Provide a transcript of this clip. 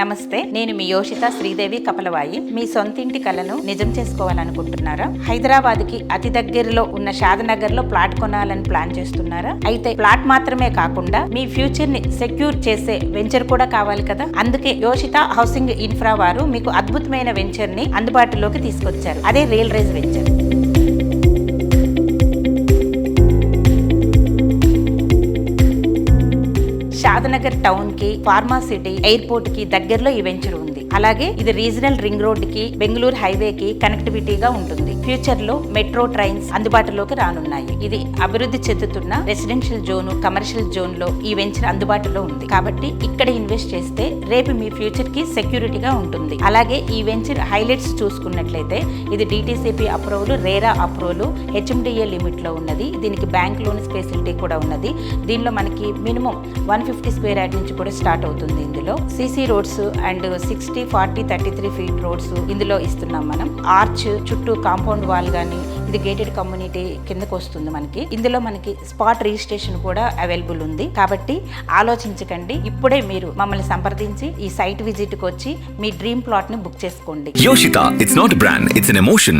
నమస్తే నేను మీ యోషిత శ్రీదేవి కపలవాయి. మీ సొంతింటి కలను నిజం చేసుకోవాలనుకుంటున్నారా? హైదరాబాద్కి అతి దగ్గరలో ఉన్న షాదనగర్లో ప్లాట్ కొనాలని ప్లాన్ చేస్తున్నారా? అయితే ప్లాట్ మాత్రమే కాకుండా మీ ఫ్యూచర్ని సెక్యూర్ చేసే వెంచర్ కూడా కావాలి కదా? అందుకే యోషిత హౌసింగ్ ఇన్ఫ్రా వారు మీకు అద్భుతమైన వెంచర్ని అందుబాటులోకి తీసుకొచ్చారు. అదే రియల్ రైజ్ వెంచర్. షాదనగర్ టౌన్కి ఫార్మా సిటీ ఎయిర్పోర్ట్కి దగ్గరలో ఈ వెంచర్ ఉంది. అలాగే ఇది రీజనల్ రింగ్ రోడ్కి బెంగళూరు హైవే కి కనెక్టివిటీగా ఉంటుంది. ఫ్యూచర్లో మెట్రో ట్రైన్స్ అందుబాటులోకి రానున్నాయి. ఇది అభివృద్ధి చెందుతున్న రెసిడెన్షియల్ జోన్ కమర్షియల్ జోన్లో ఈ వెంచర్ అందుబాటులో ఉంది. కాబట్టి ఇక్కడ ఇన్వెస్ట్ చేస్తే రేపు మీ ఫ్యూచర్కి సెక్యూరిటీగా ఉంటుంది. అలాగే ఈ వెంచర్ హైలైట్స్ చూసుకున్నట్లయితే ఇది DTCP approval RERA approval HMDA లిమిట్లో ఉన్నది. దీనికి బ్యాంక్ లోన్ ఫెసిలిటీ కూడా ఉన్నది. దీనిలో మనకి minimum one fifty square yard నుంచి కూడా స్టార్ట్ అవుతుంది ఇందులో. CC roads and sixty forty thirty three feet roads ఇందులో ఇస్తున్నాం మనం. ఆర్చ్ చుట్టూ కాంపౌండ్ వాల్ కానీ ఇది గేటెడ్ కమ్యూనిటీ కిందకు వస్తుంది మనకి. ఇందులో మనకి స్పాట్ రిజిస్ట్రేషన్ కూడా అవైలబుల్ ఉంది. కాబట్టి ఆలోచించకండి. ఇప్పుడే మీరు మమ్మల్ని సంప్రదించి ఈ సైట్ విజిట్కు వచ్చి మీ డ్రీమ్ ప్లాట్ని బుక్ చేసుకోండి. Yoshita it's not brand it's emotion.